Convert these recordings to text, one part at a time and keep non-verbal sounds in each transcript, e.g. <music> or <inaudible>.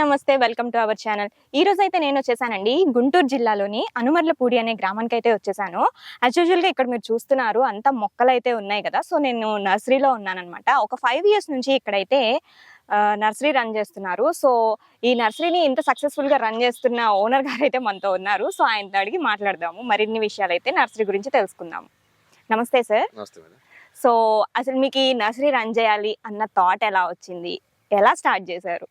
నమస్తే welcome to our channel. ఈ రోజు అయితే నేను వచ్చేసానండి గుంటూరు జిల్లాలోని అనుమర్లపూడి అనే గ్రామానికి అయితే వచ్చేసాను. యాజ్ యూజువల్గా ఇక్కడ మీరు చూస్తున్నారు అంతా మొక్కలు అయితే ఉన్నాయి కదా. సో నేను నర్సరీలో ఉన్నానన్నమాట. ఒక ఫైవ్ ఇయర్స్ నుంచి ఇక్కడైతే నర్సరీ రన్ చేస్తున్నారు. సో ఈ నర్సరీని ఇంత సక్సెస్ఫుల్గా రన్ చేస్తున్న ఓనర్ గారు అయితే మనతో ఉన్నారు. సో ఆయనతో అడిగి మాట్లాడదాము. మరిన్ని విషయాలు అయితే నర్సరీ గురించి తెలుసుకుందాము. నమస్తే సార్. సో అసలు మీకు ఈ నర్సరీ రన్ చేయాలి అన్న థాట్ ఎలా వచ్చింది? ఎలా స్టార్ట్ చేశారు?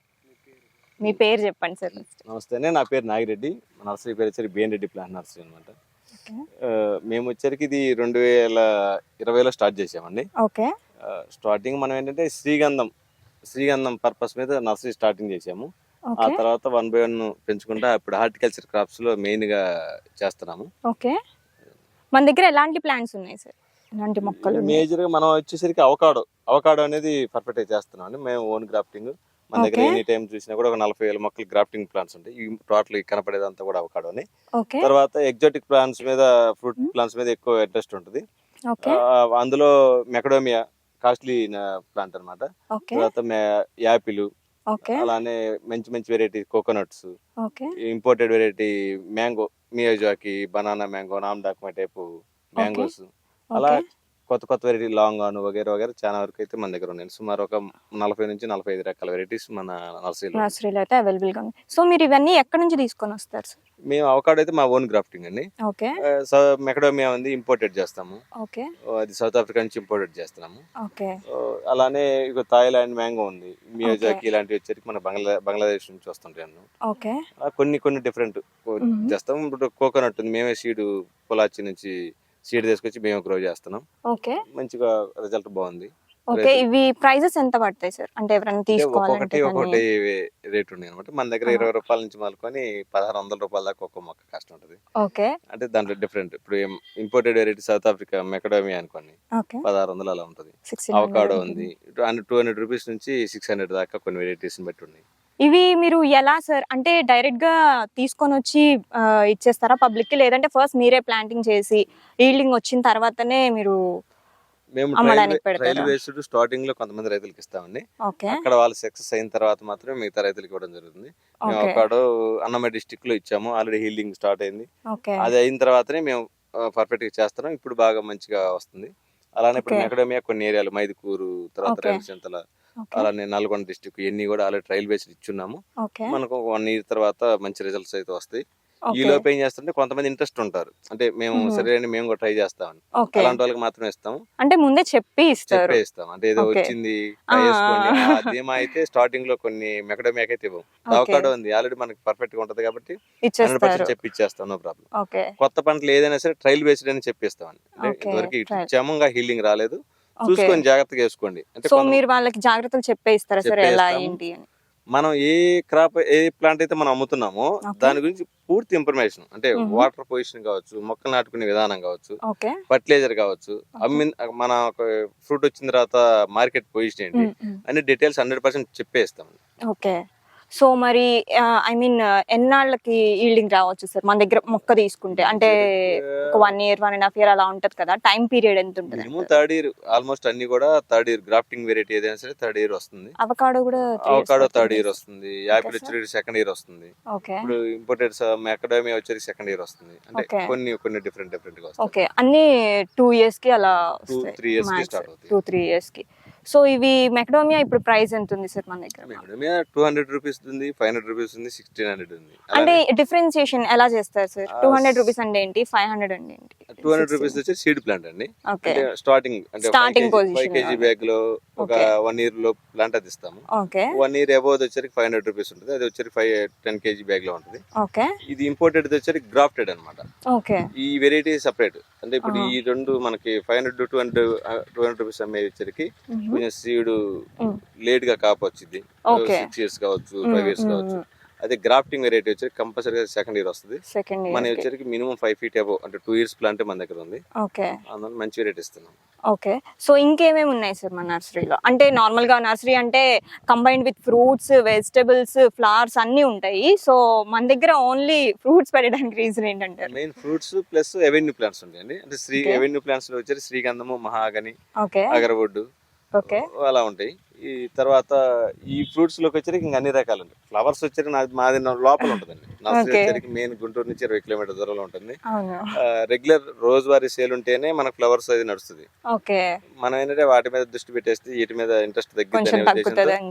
మీ పేరు చెప్పండి సార్ నమస్తే నా పేరు నాగిరెడ్డి. నర్సరీ పేరు వచ్చరికి బిఎన్ రెడ్డి ప్లాంట్ నర్సరీ అనమాట మేము వచ్చరికి ఇది రెండు వేల ఇరవైలో స్టార్ట్ చేసామండి. ఓకే. స్టార్టింగ్ మనం ఏంటంటే శ్రీగంధం శ్రీగంధం పర్పస్ మీద నర్సరీ స్టార్టింగ్ చేసాము. ఆ తర్వాత వన్ బై వన్ పెంచుకుంటా ఇప్పుడు హార్టికల్చర్ క్రాప్స్లో మెయిన్గా చేస్తున్నాము. ఓకే. మన దగ్గర ఎలాంటి ప్లాంట్స్ ఉన్నాయి సార్? ఎలాంటి మొక్కలు? మేజర్గా మనం వచ్చేసరికి అవకాడో అవకాడో అనేది పర్ఫెక్ట్గా చేస్తున్నాం అండి మేము ఓన్ గ్రాఫ్టింగ్ మన దగ్గర. ఎనీ టైం చూసినా కూడా ఒక నలభై వేల మొక్కలు గ్రాఫ్టింగ్ ప్లాంట్స్ ఉంటాయి. ఈ టోటల్ కనపడేదంతా కూడా అవకాడోని తర్వాత ఎగ్జాటిక్ ప్లాంట్స్ మీద ఫ్రూట్ Hmm. ప్లాంట్స్ మీద ఎక్కువ ఇంట్రెస్ట్ ఉంటుంది. అందులో మెకడోమియా కాస్ట్లీ ప్లాంట్ అన్నమాట. ఓకే. తర్వాత యాపిల్ అలానే మంచి మంచి variety coconuts. Imported variety mango Miyazaki banana mango నామ్డాక్మా type mangoes. అలా కొత్త కొత్త వెరైటీ లాంగ్ ఆన్ వగేర వగేర చాలా వరకు అయితే మన దగ్గర ఉన్నాయి. సుమారు ఒక నలభై నుంచి నలభై ఐదు రకాల వెరైటీస్ మన నర్సరీలో. నర్సరీలో అయితే అవైలబుల్గా ఉంది సో మీరు ఇవన్నీ ఎక్కడి నుంచి తీసుకొని వస్తారు సార్? మేము అవకాడో అయితే మా ఓన్ గ్రాఫ్టింగ్ అండి. ఓకే. మెకడోమియా ఉంది ఇంపోర్టెడ్ చేస్తాము. ఓకే. అది సౌత్ ఆఫ్రికా నుంచి ఇంపోర్టెడ్ చేస్తున్నాము. ఓకే. అలానే ఇక థాయిలాండ్ మ్యాంగో ఉంది. మియోజాకి ఇలాంటివి వచ్చేసరికి మన బంగ్లా బంగ్లాదేశ్ నుంచి వస్తుంటాయి అన్న ఓకే. కొన్ని కొన్ని డిఫరెంట్. Mhm. చేస్తాం ఇప్పుడు కోకోనట్ ఉంది. మేమే సీడ్ పొలాచి నుంచి సీడ్ తీసుకొచ్చి మేము గ్రో చేస్తున్నాం. ఓకే. మంచిగా రిజల్ట్ బాగుంది. ఓకే ఇవి ప్రైజెస్ ఎంత పడతాయి సార్? అంటే ఎవరైనా తీసుకోవాలంటే ఒక్కొక్కటి రేట్ ఉన్నాయి అనమాట మన దగ్గర. ఇరవై రూపాయల నుంచి మొదలుకొని పదహారు వందల రూపాయల దాకా ఒక్కొక్క మొక్క కాస్ట్ ఉంటుంది. ఓకే. అంటే దాంట్లో డిఫరెంట్ ఇప్పుడు imported variety South Africa macadamia అనుకోండి. ఓకే. పదహారు వందలు అలా ఉంటుంది. అవకాడో ఉంది. టూ హండ్రెడ్ రూపీస్ నుంచి సిక్స్ హండ్రెడ్ దాకా కొన్ని వెరైటీస్ బట్టి ఉన్నాయి. ఇవి మీరు ఎలా సార్ అంటే డైరెక్ట్గా తీసుకొని వచ్చి ఇచ్చేస్తారా పబ్లిక్కి? లేదంటే ఫస్ట్ మీరే ప్లాంటింగ్ చేసి ఈల్డింగ్ వచ్చిన తర్వాతనే మీరు మేము ట్రైల్? వేసుడు స్టార్టింగ్లో కొంతమంది రైతులకు ఇస్తామండి. అక్కడ వాళ్ళు సక్సెస్ అయిన తర్వాత మాత్రమే మిగతా రైతులకు ఇవ్వడం జరుగుతుంది. మేము అవకాడో అన్నమయ్య డిస్టిక్లో ఇచ్చాము. ఆల్రెడీ హీలింగ్ స్టార్ట్ అయింది. అది అయిన తర్వాతనే మేము పర్ఫెక్ట్గా చేస్తున్నాం. ఇప్పుడు బాగా మంచిగా వస్తుంది. అలానే ఇప్పుడు. మెకడమియా కొన్ని ఏరియాలు మైదుకూరు తర్వాత Okay. అలానే నల్గొండ డిస్టిక్ ఇవన్నీ కూడా ఆల్రెడీ ట్రైల్ బేస్డ్ ఇచ్చున్నాము. మనకు వన్ ఇయర్ తర్వాత మంచి రిజల్ట్స్ అయితే వస్తాయి. ఈ లోపు ఏం చేస్తుంటే కొంతమంది ఇంట్రెస్ట్ ఉంటారు. అంటే మేము. సరే అని మేము కూడా ట్రై చేస్తామని. ఓకే. అలాంటి వాళ్ళకి మాత్రమే ఇస్తాము. అంటే ముందే చెప్పి చెప్పే ఇస్తాం. అంటే ఏదో. వచ్చింది ధీమా అయితే స్టార్టింగ్లో కొన్ని మెకడమియాకి అయితే ఇవ్వం. అవకాడో ఉంది. ఆల్రెడీ మనకి పర్ఫెక్ట్గా ఉంటది కాబట్టి హండ్రెడ్ ఇచ్చేస్తారు పర్సెంట్ చెప్పి ఇచ్చేస్తాం. నో ప్రాబ్లం కొత్త పంటలు ఏదైనా సరే ట్రైల్ బేస్డ్ అని చెప్పిస్తామని అంటే Okay, ఇంతవరకు. ఇచ్చాము ఇంకా హీలింగ్ రాలేదు. చూసుకొని జాగ్రత్తగా వేసుకోండి సో మీరు వాళ్ళకి జాగ్రత్తలు చెప్పే ఇస్తారా సార్ ఎలా. ఏంటి అని మనం ఏ క్రాప్ ఏ ప్లాంట్ అయితే మనం అమ్ముతున్నామో. దాని గురించి పూర్తి ఇన్ఫర్మేషన్ అంటే. వాటర్ పొజిషన్ కావచ్చు మొక్కలు నాటుకునే విధానం కావచ్చు ఫర్టిలైజర్ కావచ్చు అమ్మి మన ఫ్రూట్ వచ్చిన తర్వాత మార్కెట్ పొజిషన్ ఏంటి. అన్ని డీటెయిల్స్ హండ్రెడ్ పర్సెంట్ చెప్పేస్తాం ఓకే సో మరి ఐ మీన్ ఎన్నాళ్ళకి ఈల్డింగ్ రావచ్చు సార్? మన దగ్గర మొక్క తీసుకుంటే. అంటే ఒక one year one and half year అలా ఉంటది కదా? టైం పీరియడ్ ఎంత ఉంటుంది? థర్డ్ ఇయర్ ఆల్మోస్ట్ అన్ని కూడా థర్డ్ ఇయర్ గ్రాఫ్టింగ్ వెరైటీ ఏదైనా సరే థర్డ్ ఇయర్ వస్తుంది. అవకాడో కూడా అవకాడో థర్డ్ ఇయర్ వస్తుంది. యాపిల్ వచ్చి సెకండ్ ఇయర్ వస్తుంది. ఓకే ఇప్పుడు ఇంపోర్టెడ్ అకాడమీ వచ్చేసి సెకండ్ ఇయర్ వస్తుంది. అంటే. కొన్ని కొన్ని డిఫరెంట్ డిఫరెంట్గా వస్తాయి. ఓకే అన్ని టూ ఇయర్స్కి అలా టూ త్రీ ఇయర్స్కి స్టార్ట్ అవుతాయి. టూ త్రీ ఇయర్స్కి. సో ఇవి మెక్డోమియా ఇప్పుడు ప్రైస్ ఎంత ఉంది సార్ మన దగ్గర? టూ హండ్రెడ్ రూపీస్ ఉంది ఫైవ్ హండ్రెడ్ రూపీస్ ఉంది సిక్స్టీన్ హండ్రెడ్ ఉంది. అంటే డిఫరెన్సియేషన్ ఎలా చేస్తారు సార్? టూ హండ్రెడ్ రూపీస్ అంటే ఏంటి? ఫైవ్ హండ్రెడ్ అంటే ఏంటి? టూ హండ్రెడ్ రూపీస్ వచ్చి సీడ్ ప్లాంట్ అండి. అంటే స్టార్టింగ్ అంటే ఫైవ్ position కేజీ. బ్యాగ్లో ఒక. వన్ ఇయర్లో ప్లాంట్ అది ఇస్తాము. ఓకే. వన్ ఇయర్ అబోవ్ వచ్చరికి ఫైవ్ హండ్రెడ్ రూపీస్ ఉంటుంది. అది వచ్చరికి ఫైవ్ టెన్ కేజీ బ్యాగ్లో ఉంటుంది. ఓకే. ఇది ఇంపోర్టెడ్ వచ్చరికి గ్రాఫ్టెడ్ అన్నమాట. ఓకే. ఈ వెరైటీ సపరేట్ అంటే ఇప్పుడు. ఈ రెండు మనకి five hundred two hundred two hundred rupees అమ్మే వచ్చరికి కొంచెం సీడ్. లేట్గా కాపు వచ్చింది. సిక్స్ ఇయర్స్ కావచ్చు ఫైవ్ ఇయర్స్ కావచ్చు అదే గ్రాఫ్టింగ్ వెరైటీ వచ్చరికి కంపల్సరీగా సెకండ్ ఇయర్ వస్తుంది. సెకండ్ మన వచ్చరికి మినిమం ఫైవ్ ఫీట్ అబో అంటే టూ ఇయర్స్ ప్లాంట్ మన దగ్గర ఉంది. ఓకే అందువల్ల మంచి వెరైటీ ఇస్తున్నాం. ఓకే సో ఇంకేమేమి ఉన్నాయి సార్ మన నర్సరీలో అంటే నార్మల్గా నర్సరీ అంటే combined with fruits vegetables flowers అన్ని ఉంటాయి. సో మన దగ్గర ఓన్లీ ఫ్రూట్స్ పెట్టడానికి రీజన్ ఏంటంటారు main fruits plus avenue plants ఉంటాయండి. అంటే శ్రీ. ఎవెన్యూ ప్లాంట్స్లో వచ్చేసి శ్రీగంధము మహాగని ఓకే అగరవుడ్ ఓకే అలా ఉంటాయి. ఈ తర్వాత ఈ ఫ్రూట్స్లోకి వచ్చరికి ఇంకా అన్ని రకాలు ఫ్లవర్స్ వచ్చరికి మాది లోపల ఉంటుందండి. నర్సరీ. వచ్చరికి మెయిన్ గుంటూరు నుంచి ఇరవై కిలోమీటర్ దూరంలో ఉంటుంది. రెగ్యులర్ రోజువారీ సేల్ ఉంటేనే మనకు ఫ్లవర్స్ అది నడుస్తుంది. మనం ఏంటంటే వాటి మీద దృష్టి పెట్టేస్తే వీటి మీద ఇంట్రెస్ట్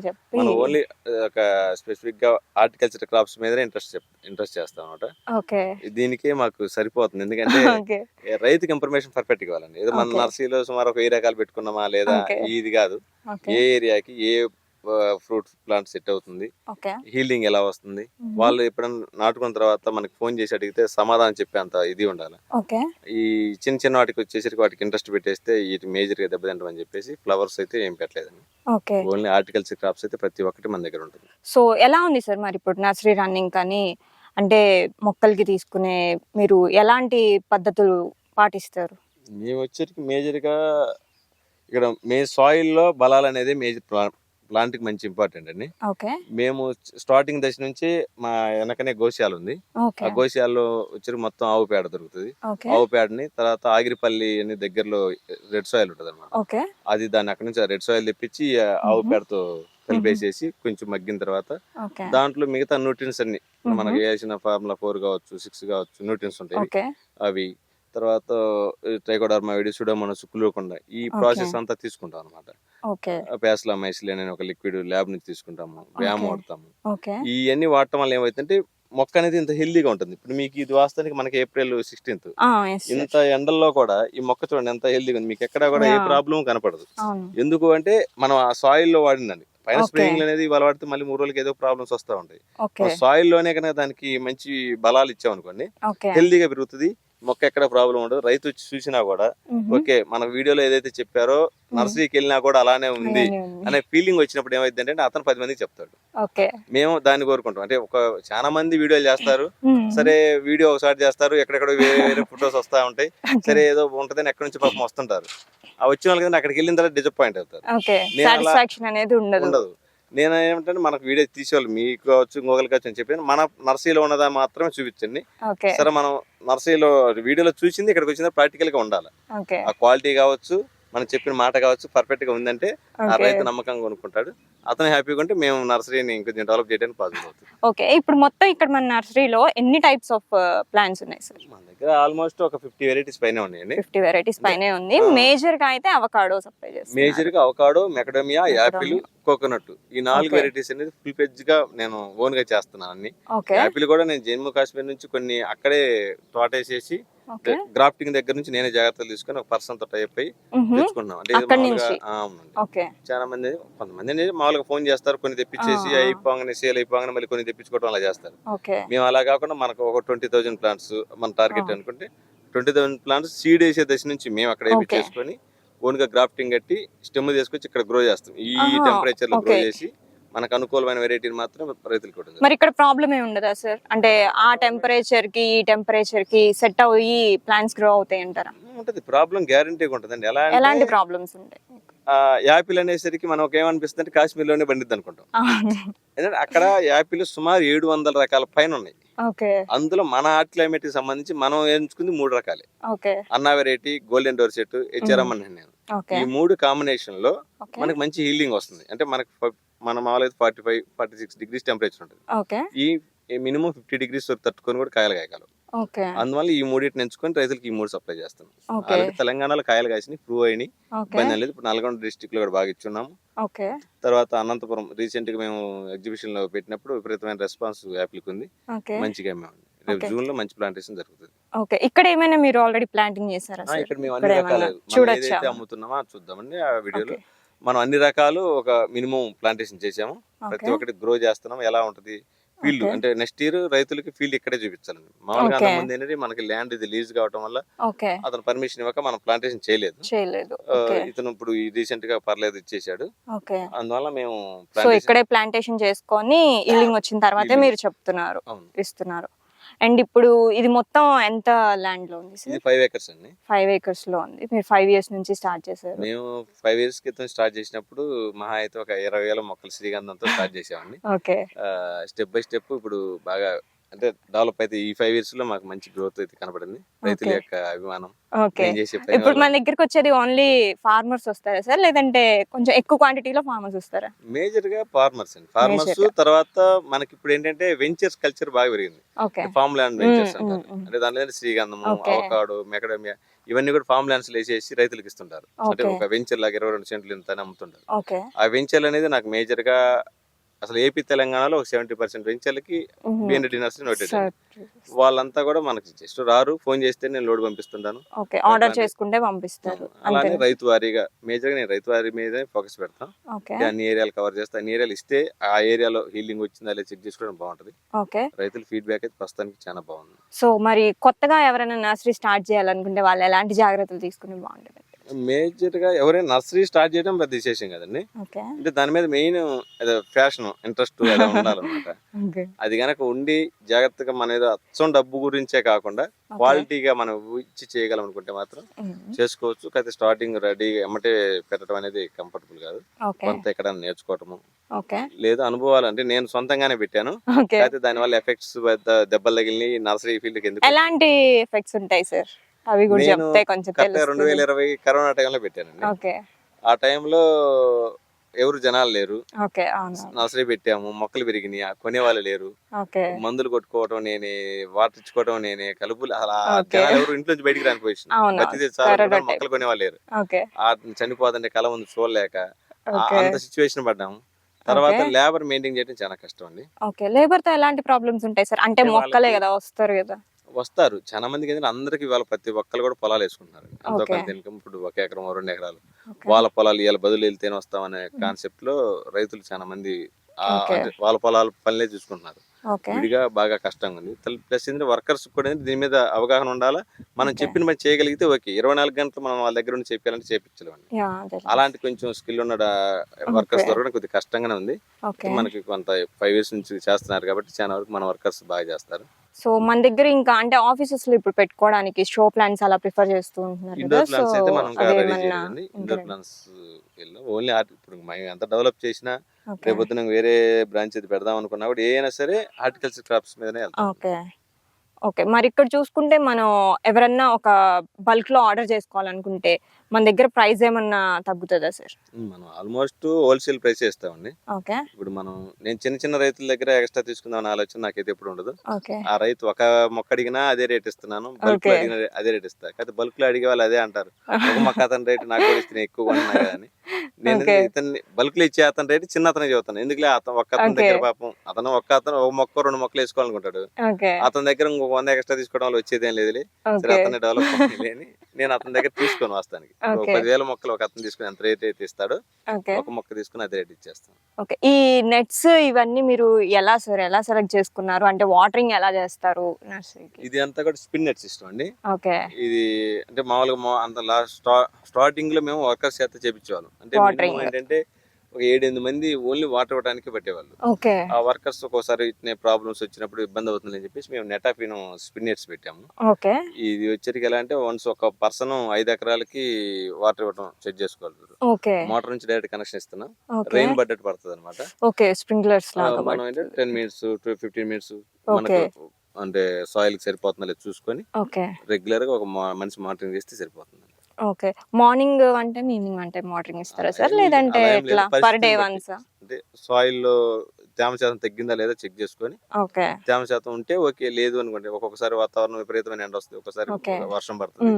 చెప్పి మనం ఓన్లీ ఒక స్పెసిఫిక్గా హార్టికల్చర్ క్రాప్స్ మీదనే ఇంట్రెస్ట్ ఇంట్రెస్ట్ చేస్తాం అనమాట దీనికే మాకు సరిపోతుంది. ఎందుకంటే ఏ రైతుకి ఇన్ఫర్మేషన్ పర్ఫెక్ట్ ఇవ్వాలండి. ఏదో మన. నర్సరీలో సుమారు ఒక వెయ్యి రకాలు పెట్టుకున్నామా లేదా. ఇది కాదు. ఏ ఏరియాకి ఏ ఫ్రూట్ ప్లాంట్ సెట్ అవుతుంది హీలింగ్ ఎలా వస్తుంది వాళ్ళు ఎప్పుడైనా నాటుకున్న తర్వాత మనకి ఫోన్ చేసి అడిగితే సమాధానం చెప్పే అంత ఇది ఉండాలి. ఈ చిన్న చిన్న వాటికి వచ్చేసరికి వాటికి ఇంట్రెస్ట్ పెట్టేస్తే వీటి మేజర్గా దెబ్బతింటామని చెప్పేసి ఫ్లవర్స్ అయితే ఏం పెట్టలేదండి. ఓన్లీ హార్టికల్చర్ క్రాప్స్ అయితే ప్రతి ఒక్కటి మన దగ్గర ఉంటుంది. సో ఎలా ఉంది సార్ మరి ఇప్పుడు నర్సరీ రన్నింగ్ కానీ అంటే మొక్కలకి తీసుకునే మీరు ఎలాంటి పద్ధతులు పాటిస్తారు? మేము వచ్చేసరికి మేజర్గా ఇక్కడ మే సాయిల్లో బలాలు అనేది మేజర్ ప్లాంట్కి మంచి ఇంపార్టెంట్ అండి. మేము స్టార్టింగ్ దశ నుంచి మా వెనకనే గోశాల ఉంది ఆ గోశాలలో వచ్చి మొత్తం ఆవు పేడ దొరుకుతుంది. ఆవు పేడని తర్వాత ఆగిరిపల్లి అని దగ్గరలో రెడ్ సాయిల్ ఉంటుంది అనమాట అది దాన్ని అక్కడ నుంచి రెడ్ సాయిల్ తెప్పించి ఆవు. పేడతో కలిపేసేసి కొంచెం మగ్గిన తర్వాత దాంట్లో మిగతా న్యూట్రియన్స్ అన్ని. మనకి వేసిన ఫార్ములా ఫోర్ కావచ్చు సిక్స్ కావచ్చు న్యూట్రియన్స్ ఉంటాయి. అవి తర్వాత ట్రైకోడర్మా విడి సుడోమోనస్ కుళ్ళకుండా ఈ ప్రాసెస్ అంతా తీసుకుంటాం అనమాట పేస్లా మైసిలిన్ అనే ఒక లిక్విడ్ ల్యాబ్ నుంచి తీసుకుంటాము వ్యాయామం. వాడతాము. ఇవన్నీ వాడటం వల్ల ఏమైతుందంటే మొక్క అనేది ఇంత హెల్దీగా ఉంటుంది. ఇప్పుడు మీకు ఇది వాస్తవానికి మనకి ఏప్రిల్ సిక్స్టీన్త్. ఇంత ఎండల్లో కూడా ఈ మొక్క చూడండి ఎంత హెల్దీగా ఉంది. మీకు ఎక్కడా కూడా ఏ. ప్రాబ్లం కనపడదు. ఎందుకు అంటే మనం ఆ సాయిల్లో వాడిందండి పైన. స్ప్రేయింగ్ అనేది ఇవాళ వాడితే మళ్ళీ మూడు రోజులకి ఏదో ప్రాబ్లమ్స్ వస్తూ ఉంటాయి. సాయిల్లోనే కనుక దానికి మంచి బలాలు ఇచ్చామనుకోండి హెల్దీగా పెరుగుతుంది. మొక్క ఎక్కడ ప్రాబ్లం ఉండదు. రైతు చూసినా కూడా. ఓకే మన వీడియోలో ఏదైతే చెప్పారో నర్సరీకి వెళ్ళినా కూడా అలానే ఉంది. అనే ఫీలింగ్ వచ్చినప్పుడు ఏమైంది అంటే అతను పది మందికి చెప్తాడు. మేము దాన్ని కోరుకుంటాం. అంటే ఒక చాలా మంది వీడియోలు చేస్తారు. సరే వీడియో ఒకసారి చేస్తారు. ఎక్కడెక్కడ వేరే వేరే ఫొటోస్ వస్తా ఉంటాయి. సరే ఏదో ఉంటదని ఎక్కడి నుంచి పాపం వస్తుంటారు. ఆ వచ్చిన వాళ్ళకి అక్కడికి వెళ్ళిన తర్వాత డిసప్పాయింట్ అవుతారు. ఉండదు. నేను ఏమంటే మనకు వీడియో తీసేవాళ్ళు మీకు కావచ్చు ఇంకొకరికి కావచ్చు అని చెప్పి మన నర్సరీలో ఉన్నదా మాత్రమే చూపించండి. సరే మనం నర్సరీలో వీడియోలో చూసింది ఇక్కడికి వచ్చిన ప్రాక్టికల్గా ఉండాలి. ఆ క్వాలిటీ కావచ్చు మనం చెప్పిన మాట కావచ్చు పర్ఫెక్ట్గా ఉందంటే ఆ రైతు నమ్మకంగా కొనుక్కుంటాడు. అతను హ్యాపీగా ఉంటే మేము నర్సరీని ఇంకొంచెం డెవలప్ చేయడానికి పాసిబుల్ అవుతుంది ఓకే ఇప్పుడు మొత్తం ఇక్కడ మన నర్సరీలో ఎన్ని టైప్స్ ఆఫ్ ప్లాంట్స్ ఉన్నాయి సార్ మన దగ్గర ఆల్మోస్ట్ ఒక ఫిఫ్టీ వెరైటీస్ పైన ఉన్నాయండి. ఫిఫ్టీ వెరైటీస్ పైనే ఉంది. మేజర్గా అయితే అవకాడో సప్లై చేస్తారు మేజర్గా అవకాడో మెకడమియా యాపిల్ కోకోనట్ ఈ నాలుగు. వెరైటీస్ అనేది ఫుల్ పెజ్గా నేను ఓన్గా చేస్తున్నాను అన్ని. యాపిల్ కూడా నేను జమ్మూ కాశ్మీర్ నుంచి కొన్ని అక్కడే తోటేసేసి ఓకే గ్రాఫ్టింగ్ దగ్గర నుంచి నేనే జాగ్రత్తలు తీసుకొని ఒక పర్సన్తో టైప్ అయ్యి. తెచ్చుకున్నాం అంటే అవునండి చాలా మంది కొంతమంది మామూలుగా ఫోన్ చేస్తారు కొన్ని తెప్పించేసి. అయిపోగానే సేల్ అయిపోగానే మళ్ళీ కొన్ని తెప్పించుకోవడం అలా చేస్తారు మేము అలా కాకుండా మనకు ఒక ట్వంటీ థౌసండ్ ప్లాంట్స్ మన టార్గెట్. అనుకుంటే ట్వంటీ థౌసండ్ ప్లాంట్స్ సీడ్ వేసే దశ నుంచి మేము అక్కడ. వేపించేసుకొని ఓన్గా గ్రాఫ్టింగ్ కట్టి స్టెమ్ తీసుకొచ్చి ఇక్కడ గ్రో చేస్తాం ఈ టెంపరేచర్లో గ్రో. చేసి మనకు అనుకూలమైన వెరైటీని మాత్రం రైతులకు. మరి ఇక్కడ ప్రాబ్లం ఏమి ఉండదా సార్ అంటే ఆ టెంపరేచర్కి ఈ టెంపరేచర్కి సెట్ అయ్యి ప్లాంట్స్ గ్రో అవుతాయి అంటారా? ఉంటది. ప్రాబ్లం గ్యారంటీగా ఉంటుందండి. ఎలా ఎలాంటి ప్రాబ్లమ్స్ ఉంటాయి ఆ, యాపిల్ అనేసరికి మనకు ఏమనిపిస్తుంది అంటే కాశ్మీర్లోనే పండిద్ది అనుకుంటాం ఎందుకంటే అక్కడ యాపిల్ సుమారు ఏడు వందల రకాల పైన ఉన్నాయి. అందులో మన ఆర్ట్ క్లైమేట్కి సంబంధించి మనం ఎంచుకుంది మూడు రకాలే. అన్నా variety golden door set HRM అని నేను. ఈ మూడు కాంబినేషన్లో మనకి మంచి హీలింగ్ వస్తుంది. అంటే మనకి మన మామూలుగా forty five forty six degrees temperature ఉంటుంది. ఓకే. ఈ మినిమం ఫిఫ్టీ డిగ్రీస్ తట్టుకొని కూడా కాయలు కాయగలవు. ఓకే. అందువల్ల ఈ మూడింటిని ఎంచుకొని రైతులకు ఈ మూడు సప్లై చేస్తాం. ఓకే. ఆల్రెడీ తెలంగాణలో కాయలు కాసినాయి ప్రూవ్ అయినాయి. ఇబ్బంది లేదు. ఇప్పుడు నల్గొండ డిస్టిక్లో కూడా బాగా ఇచ్చున్నాము. ఓకే. తర్వాత అనంతపురం రీసెంట్గా మేము ఎగ్జిబిషన్లో పెట్టినప్పుడు విపరీతమైన రెస్పాన్స్ యాపిల్ ఉంది. మంచిగా మేము రేపు. జూన్లో మంచి ప్లాంటేషన్ జరుగుతుంది. ఓకే. ఇక్కడ ఏమైనా మీరు ఆల్రెడీ ప్లాంటింగ్ చేశారా ఇక్కడ మేము అన్ని రకాలు. అమ్ముతున్నామో చూద్దామండి ఆ వీడియోలో. మనం అన్ని రకాలు ఒక మినిమం ప్లాంటేషన్ చేసాము. ప్రతి ఒక్కటి గ్రో చేస్తున్నాం. ఎలా ఉంటది? ఫీల్డ్. అంటే నెక్స్ట్ ఇయర్ రైతులకి ఫీల్డ్ ఇక్కడే చూపించాలండి. మామూలుగా. అంతకుముందు ఏంటంటే మనకి ల్యాండ్ ఇది లీజ్ కావడం వల్ల అతను పర్మిషన్ ఇవ్వక మనం ప్లాంటేషన్ చేయలేదు. ఇతను ఇప్పుడు రీసెంట్గా పర్లేదు ఇచ్చేసాడు అందువల్ల మేము సో ఇక్కడే ప్లాంటేషన్ చేసుకొని ఇల్లింగ్ వచ్చిన తర్వాతే. మీరు చెప్తున్నారు ఇస్తున్నారు. అండ్ ఇప్పుడు ఇది మొత్తం ఎంత ల్యాండ్లో ఉంది ఇది సార్ ఫైవ్ ఏకర్స్ అండి. ఫైవ్ ఏకర్స్లో ఉంది. మీరు ఫైవ్ ఇయర్స్ నుంచి స్టార్ట్ చేశారు. మేము ఫైవ్ ఇయర్స్ క్రితం స్టార్ట్ చేసినప్పుడు మహా అయితే ఒక ఇరవై వేల మొక్కలు శ్రీగంధంతో స్టార్ట్ చేసామండి ఓకే స్టెప్ బై స్టెప్ ఇప్పుడు బాగా అంటే డెవలప్ అయితే ఈ ఫైవ్ ఇయర్స్లో మాకు మంచి గ్రోత్ అయితే కనపడింది రైతుల. యొక్క అభిమానం ఓకే ఇప్పుడు. మన దగ్గరికి వచ్చేది ఓన్లీ ఫార్మర్స్ వస్తారా సార్ లేదంటే కొంచెం ఎక్కువ క్వాంటిటీలో ఫార్మర్స్ వస్తారా మేజర్గా ఫార్మర్స్ అండి ఫార్మర్స్. తర్వాత మనకి ఇప్పుడు ఏంటంటే వెంచర్స్ కల్చర్ బాగా పెరిగింది ఫార్మ్ ల్యాండ్ వెంచర్స్ అంటారు. అంటే ఏంటంటే శ్రీగంధము. అవకాడో మెకడమియా ఇవన్నీ కూడా ఫార్మ్ ల్యాండ్స్ వేసేసి రైతులకు ఇస్తుంటారు అంటే. ఒక వెంచర్ లాగా ఇరవై రెండు సెంట్లు ఇంత అమ్ముతుంటారు ఆ వెంచర్లు అనేది నాకు మేజర్గా అసలు ఏపీ తెలంగాణలో ఒక సెవెంటీ పర్సెంట్ వెంచర్లకి బిఎన్డి నర్సరీ నోటెడ్ వాళ్ళంతా కూడా మనకి జస్ట్ రారు ఫోన్ చేస్తే నేను లోడ్ పంపిస్తుంటాను. ఓకే ఆర్డర్ చేసుకుంటే పంపిస్తారు. అలానే రైతు వారీగా మేజర్గా నేను రైతు వారి మీదే ఫోకస్ పెడతాను. అన్ని ఏరియాలు కవర్ చేస్తే. అన్ని ఏరియాలు ఇస్తే ఆ ఏరియాలో హీలింగ్ వచ్చిందా లేదా చెక్ చేసుకోవడం బాగుంటది. ఓకే. రైతుల ఫీడ్బ్యాక్ అయితే ప్రస్తుతానికి చాలా బాగుంది. సో మరి కొత్తగా ఎవరైనా నర్సరీ స్టార్ట్ చేయాలనుకుంటే వాళ్ళు ఎలాంటి జాగ్రత్తలు తీసుకుని బాగుంటుంది? మేజర్గా ఎవరైనా నర్సరీ స్టార్ట్ చేయడం పెద్ద విశేషం కదండి. అంటే దాని మీద మెయిన్ ఫ్యాషన్ ఇంట్రెస్ట్ <laughs> ఉండాలన్నమాట. అది గనక ఉండి జాగ్రత్తగా మన ఏదో అచ్చం డబ్బు గురించే కాకుండా క్వాలిటీగా మనం ఇచ్చి చేయగలం అనుకుంటే మాత్రం చేసుకోవచ్చు. అయితే స్టార్టింగ్ రెడీ ఎమ్మటే పెట్టడం అనేది కంఫర్టబుల్ కాదు. కొంత ఎక్కడ నేర్చుకోవటము. లేదు అనుభవాలు అంటే నేను సొంతంగానే పెట్టాను. అయితే దానివల్ల ఎఫెక్ట్స్ దెబ్బలు తగిలి నర్సరీ ఎందుకు ఎలాంటి ఎఫెక్ట్స్ ఉంటాయి సార్? అవి కూడా చెప్తే కొంచెం కరెక్ట్గా రెండు వేల ఇరవై కరోనా టైంలో పెట్టానండి. ఓకే. ఆ టైంలో ఎవరు జనాలు లేరు. నర్సరీ పెట్టాము మొక్కలు పెరిగినాయి ఆ కొనేవాళ్ళు లేరు. ఓకే. మందులు కొట్టుకోవడం నేనే వాటర్ నేనే కలుపులు అలా. జనాలు ఎవరు ఇంట్లో నుంచి బయటికి రాని time. మొక్కలు కొనేవాళ్ళు లేరు. ఓకే. ఆ చనిపోతుంటే కళ ఉంది చూడలేక అంత సిచ్యువేషన్ పడ్డాము. తర్వాత. లేబర్ మెయింటైన్ చేయడం చాలా కష్టం అండి. ఓకే. లేబర్తో ఎలాంటి ప్రాబ్లమ్స్ ఉంటాయి సార్? అంటే మొక్కలే కదా వస్తారు కదా. వస్తారు. చాలా మందికి ఏంటంటే అందరికి వాళ్ళ ప్రతి ఒక్కరు కూడా పొలాలు వేసుకుంటున్నారు. Okay. కొంత ఇన్కమ్ ఇప్పుడు ఒక ఎకరం రెండు ఎకరాలు. వాళ్ళ పొలాలు ఇవాళ బదులు వెళ్తేనే వస్తామనే కాన్సెప్ట్లో రైతులు చాలా మంది వాళ్ళ పొలాల పనులే చూసుకుంటున్నారు. విడిగా బాగా కష్టంగా ఉంది. ప్లస్ ఏంటంటే వర్కర్స్ కూడా దీని మీద అవగాహన ఉండాలా? మనం. చెప్పిన పని చేయగలిగితే ఓకే. ఇరవై నాలుగు గంటలు మనం వాళ్ళ దగ్గర ఉండి చెప్పాలంటే చేపించలేమండి. అలాంటి కొంచెం స్కిల్ ఉన్న వర్కర్స్. దొరకడం కొద్దిగా కష్టంగానే ఉంది. మనకి కొంత ఫైవ్ ఇయర్స్ నుంచి చేస్తున్నారు కాబట్టి చాలా వరకు మన వర్కర్స్ బాగా చేస్తారు. సో మన దగ్గర ఇంకా అంటే ఆఫీసెస్లో ఇప్పుడు పెట్టుకోవడానికి షో ప్లాన్స్ అలా ప్రిఫర్ చేస్తూ ఉంటున్నారు కదా. ఇండోర్ సో ప్లాన్స్ అయితే మనం రెడీ అదేమన్నా చేయాలండి ఇండోర్ ప్లాన్స్ ఓన్లీ ఇప్పుడు ఎంత డెవలప్ చేసినా రేపొద్దున వేరే బ్రాంచ్ ఇది పెడదాం అనుకున్నా కూడా ఏ అయినా సరే హార్టికల్చర్ క్రాప్స్ మీదనే ఓకే. ఓకే. మరి ఇక్కడ చూసుకుంటే మనం ఎవరన్నా ఒక బల్క్లో ఆర్డర్ చేసుకోవాలనుకుంటే మన దగ్గర ప్రైస్ ఏమన్నా తగ్గుతుందా సార్ మనం ఆల్మోస్ట్ హోల్సేల్ ప్రైస్ ఇస్తామండి. ఓకే. ఇప్పుడు మనం నేను చిన్న చిన్న రైతుల దగ్గర ఎక్స్ట్రా తీసుకుందాం ఆలోచన నాకైతే ఎప్పుడు ఉండదు. ఓకే. ఆ రైతు ఒక మొక్క అడిగినా అదే రేట్ ఇస్తున్నాను బల్క్ Okay. అడిగిన అదే రేట్ ఇస్తా. కాకపోతే బల్క్లో అడిగే వాళ్ళు అదే అంటారు. ఒక మొక్క అతని రేట్ నాకు కూడా ఇస్తే ఎక్కువ కొన్నా కదా అని. నేను. ఇతన్ని బల్క్లో ఇచ్చే అతని రేట్ చిన్న అతనే చెబుతాను. ఎందుకులే? అతను ఒక్క అతని. దగ్గర పాపం అతను ఒక్క అతను ఒక మొక్క రెండు మొక్కలు వేసుకోవాలనుకుంటాడు. అతని దగ్గర ఇంకొక వంద ఎక్స్ట్రా తీసుకోవడం వల్ల వచ్చేదేం సరే ఓకే. అతన్ని డెవలప్ అని. నేను అతని దగ్గర తీసుకొని వస్తానికి. ఒక. పదివేల మొక్కలు ఒక అతను తీసుకుని ఎంత రేట్ అయితే ఇస్తాడో ఒక మొక్క తీసుకుని అదే రేట్ ఇచ్చేస్తాను. ఓకే. ఈ నెట్స్ ఇవన్నీ మీరు ఎలా సార్ ఎలా సెలెక్ట్ చేసుకున్నారు? అంటే వాటరింగ్ ఎలా చేస్తారు ఇది అంతా కూడా స్పిన్ నెట్ సిస్టమ్ అండి. ఓకే. ఇది అంటే మామూలుగా అంత లాస్ట్ స్టార్టింగ్లో మేము వర్కర్స్ చేత చేపించేవాళ్ళం. అంటే ఏంటంటే ఒక ఏడెనిమిది మంది ఓన్లీ వాటర్ ఇవ్వడానికి పెట్టేవాళ్ళు. ఆ వర్కర్స్ ఒక్కోసారి ఇట్నే ప్రాబ్లమ్స్ వచ్చినప్పుడు ఇబ్బంది అవుతుందని చెప్పేసి మేము నెటాఫిన్ స్పిన్ నెట్స్ పెట్టాము ఇది వచ్చరికి ఎలా అంటే వన్స్ ఒక పర్సన్ ఐదు ఎకరాలకి వాటర్ ఇవ్వడం చెక్ ఓకే. మోటార్ నుంచి డైరెక్ట్ కనెక్షన్ ఇస్తున్నాం. రెయిన్ బడ్జెట్ పడుతుంది అనమాట ఓకే స్ప్రింక్లర్స్ లాగా మనం ఏంటంటే టెన్ మినిట్స్ ఫిఫ్టీన్ మినిట్స్. మనకు అంటే సాయిల్కి సరిపోతుందో లేదో చూసుకొని రెగ్యులర్గా ఒక మనిషి మానిటరింగ్ చేస్తే సరిపోతుంది. ఓకే. మార్నింగ్ అంటే ఈవినింగ్ అంటే వాటరింగ్ ఇస్తారా సార్? లేదంటే. ఎట్లా? Per day once? అంటే సాయిల్లో తేమ శాతం తగ్గిందా లేదా చెక్ చేసుకొని ఓకే. తేమ శాతం ఉంటే ఓకే లేదు అనుకోండి. ఒక్కొక్కసారి వాతావరణం విపరీతమైన ఎండ వస్తుంది. ఒకసారి. వర్షం పడుతుంది.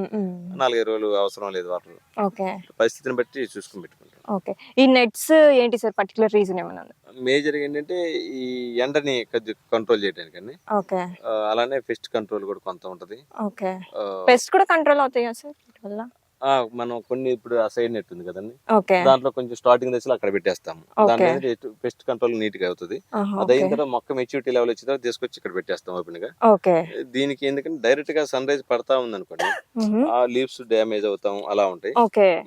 నాలుగైదు రోజులు అవసరం లేదు వాటర్. ఓకే. పరిస్థితిని బట్టి చూసుకుని పెట్టుకుంటాం ఓకే. ఈ నెట్స్ ఏంటి సార్? పర్టికులర్ రీజన్ ఏమైనా ఉందా? మేజర్ ఏంటంటే ఈ ఎండని కొద్దిగా కంట్రోల్ చేయడానికి ఓకే. అలానే పెస్ట్ కంట్రోల్ కూడా కొంత ఉంటది. ఓకే. పెస్ట్ కూడా కంట్రోల్ అవుతాయా సార్? వల్ల? మనం కొన్ని ఇప్పుడు ఆ సైడ్ నెట్ ఉంది కదండి. దాంట్లో కొంచెం స్టార్టింగ్ దశలో అక్కడ పెట్టేస్తాము. దాని. మీద పెస్ట్ కంట్రోల్ నీట్గా అవుతుంది. అది అయిన తర్వాత మొక్క మెచ్యూరిటీ లెవెల్ వచ్చిన తర్వాత తీసుకొచ్చి ఇక్కడ పెట్టేస్తాం ఓపెన్గా. ఓకే. దీనికి ఎందుకంటే డైరెక్ట్గా సన్ రైజ్ పడతా ఉంది అనుకోండి. ఆ లీవ్స్ డ్యామేజ్ అవుతాం అలా ఉంటాయి.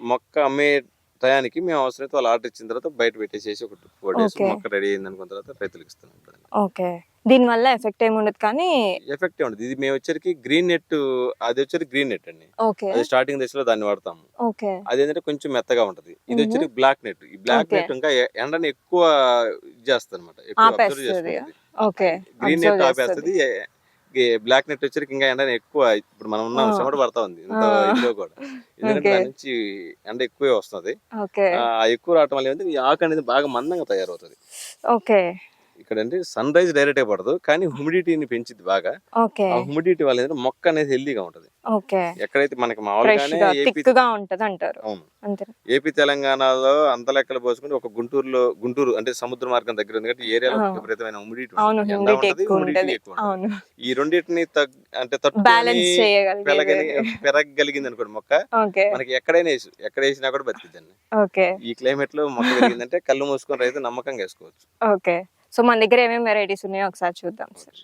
మొక్క అమ్మే టయానికి మేము అవసరమైతే వాళ్ళు ఆర్డర్ ఇచ్చిన తర్వాత బయట పెట్టేసేసి ఒక ఫోర్ డేస్. మొక్క రెడీ అయింది అనుకున్న తర్వాత రైతులకు ఇస్తాం ఓకే. దీని వల్ల ఎఫెక్ట్ ఏమి ఉండదు కానీ ఎఫెక్ట్ ఉండదు. ఇది మేము వచ్చరికి గ్రీన్ నెట్ అది వచ్చరికి గ్రీన్ నెట్ అండి. ఓకే. అది స్టార్టింగ్ దశలో దాన్ని వాడతాము. ఓకే. అది ఏంటంటే కొంచెం మెత్తగా ఉంటది. ఇది. వచ్చరికి బ్లాక్ నెట్. ఈ బ్లాక్. నెట్ ఇంకా ఎండని ఎక్కువ ఇది చేస్తుంది. అనమాట గ్రీన్ నెట్. ఆపేస్తుంది. బ్లాక్ నెట్ వచ్చరికి ఇంకా ఎండ ఎక్కువ. ఇప్పుడు మనం ఉన్న. చెమట పడతా ఉంది. ఇంత. ఇందులో కూడా. ఎందుకంటే. దాని నుంచి ఎండ ఎక్కువే వస్తుంది. ఎక్కువ రావటం వల్ల ఏంటంటే ఈ ఆకు అనేది బాగా మందంగా తయారవుతుంది. ఓకే. ఇక్కడ అంటే సన్ రైజ్ డైరెక్ట్ పడదు కానీ హ్యూమిడిటీని పెంచిద్ది బాగా. ఓకే. ఆ హ్యూమిడిటీ వల్ల ఏంటంటే మొక్క అనేది హెల్దీగా ఉంటది. ఓకే. ఎక్కడైతే మనకి ఫ్రెష్ మామూలుగానే గా ఏపీ గా ఉంటది అంటారు అవును. అంతే. ఏపీ తెలంగాణలో అంత లెక్కలు పోసుకుంటే ఒక గుంటూరులో గుంటూరు అంటే సముద్ర మార్గం దగ్గర ఉంది కాబట్టి ఈ ఏరియాలో. విపరీతమైన హ్యూమిడిటీ అవును ఎండ హ్యూమిడిటీ ఉంటది, ఎక్కువ humidity ఉంటది. ఎక్కువ ఉంటది. అవును. ఈ రెండింటిని తగ్ అంటే బ్యాలెన్స్ తట్టుకొని పెరగని పెరగగలిగింది అనుకోండి మొక్క ఓకే. మనకి ఎక్కడైనా వేసు ఎక్కడ వేసినా కూడా బతికిద్దండి. ఓకే. ఈ క్లైమేట్లో మొక్క పెరిగిందంటే కళ్ళు మూసుకొని రైతు నమ్మకంగా వేసుకోవచ్చు. ఓకే. సో మన దగ్గర ఏమేమి వెరైటీస్ ఉన్నాయో ఒకసారి చూద్దాం సార్